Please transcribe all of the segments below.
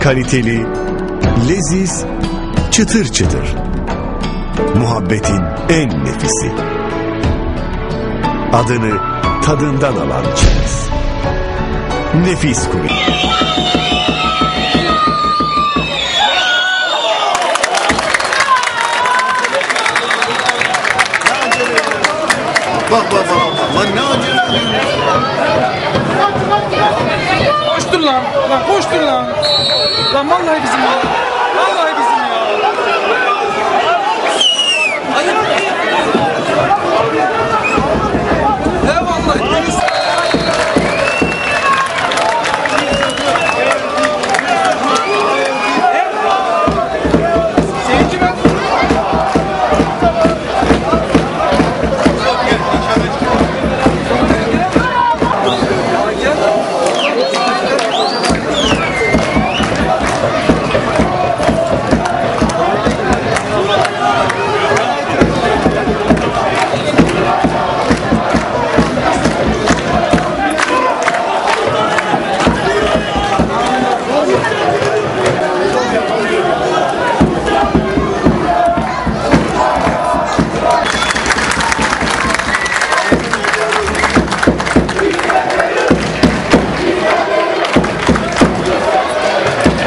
kaliteli, leziz, çıtır çıtır. Muhabbetin en nefisi. Adını tadından alan çerez. Nefis kuru. Bak bak bak. Lan ne Koştur lan. Lan koştur lan. Lan vallahi bizim ya.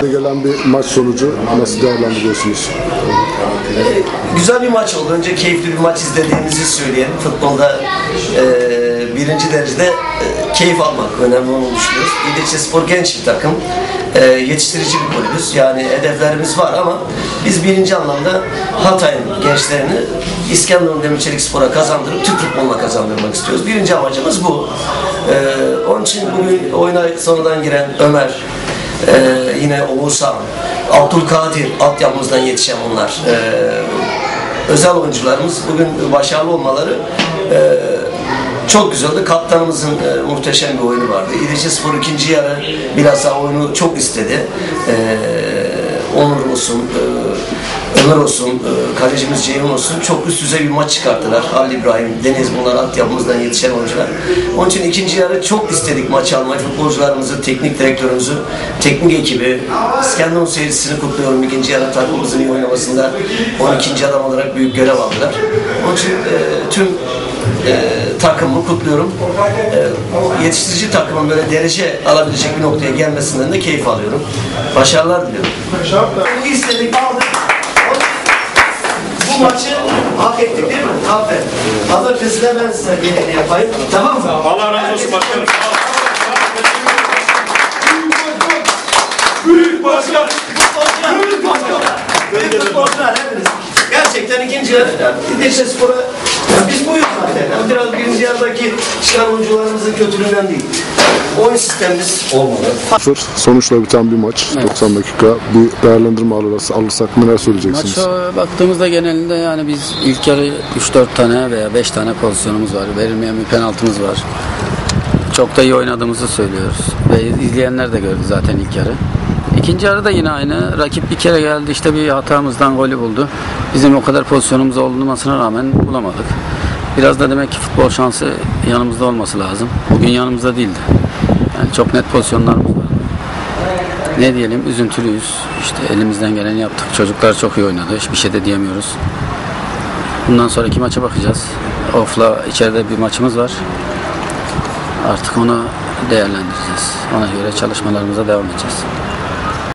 Gelen bir maç sonucu nasıl değerlendiriyorsunuz? Güzel bir maç oldu. Önce keyifli bir maç izlediğimizi söyleyelim. Futbolda e, birinci derecede e, keyif almak önemli olduğunu düşünüyoruz. İdilçe Spor genç bir takım. E, yetiştirici bir kulübüz. Yani hedeflerimiz var ama biz birinci anlamda Hatay'ın gençlerini İskenderun Demirçelik Spor'a kazandırıp Türk futboluna kazandırmak istiyoruz. Birinci amacımız bu. E, onun için bugün oyuna sonradan giren Ömer, e, yine Oğuzhan, Abdülkadir altyapımızdan yetişen bunlar. E, özel oyuncularımız bugün başarılı olmaları e, çok güzeldi. Kaptanımızın e, muhteşem bir oyunu vardı. İdilce Spor ikinci yarı bilhassa oyunu çok istedi. E, Onur olsun, e, Ömer olsun, e, kalecimiz Ceyhun olsun çok üst düzey bir maç çıkarttılar. Halil İbrahim, Deniz bunlar altyapımızdan yetişen oyuncular. Onun için ikinci yarı çok istedik maçı almayı. Futbolcularımızı, teknik direktörümüzü, teknik ekibi, İskenderun seyircisini kutluyorum. İkinci yarı takımımızın iyi oynamasında 12. adam olarak büyük görev aldılar. Onun için e, tüm e, takımımı kutluyorum. E, yetiştirici takımın böyle derece alabilecek bir noktaya gelmesinden de keyif alıyorum. Başarılar diliyorum. Bu istedik aldık. Bu maçı hak ettik değil mi? Aferin. Pazartesine ben size gereğini yapayım. Tamam mı? Allah razı olsun başkanım. Büyük başkan. Büyük başkan. Büyük futbolcular hepiniz. Gerçekten ikinci yarı İdilse Spor'a biz buyuz zaten. Yani biraz birinci yarıdaki çıkan oyuncularımızın kötülüğünden değil. Oyun sistemimiz olmalı. Sıfır sonuçla biten bir maç 90 dakika. Bu değerlendirme alırsa, alırsak neler söyleyeceksiniz? Maça baktığımızda genelinde yani biz ilk yarı 3-4 tane veya 5 tane pozisyonumuz var. Verilmeyen bir penaltımız var. Çok da iyi oynadığımızı söylüyoruz. Ve izleyenler de gördü zaten ilk yarı. İkinci yarı da yine aynı. Rakip bir kere geldi işte bir hatamızdan golü buldu. Bizim o kadar pozisyonumuz olmasına rağmen bulamadık. Biraz da demek ki futbol şansı yanımızda olması lazım. Bugün yanımızda değildi. Yani çok net pozisyonlarımız var. Ne diyelim üzüntülüyüz. İşte elimizden geleni yaptık. Çocuklar çok iyi oynadı. Hiçbir şey de diyemiyoruz. Bundan sonraki maça bakacağız. Of'la içeride bir maçımız var. Artık onu değerlendireceğiz. Ona göre çalışmalarımıza devam edeceğiz.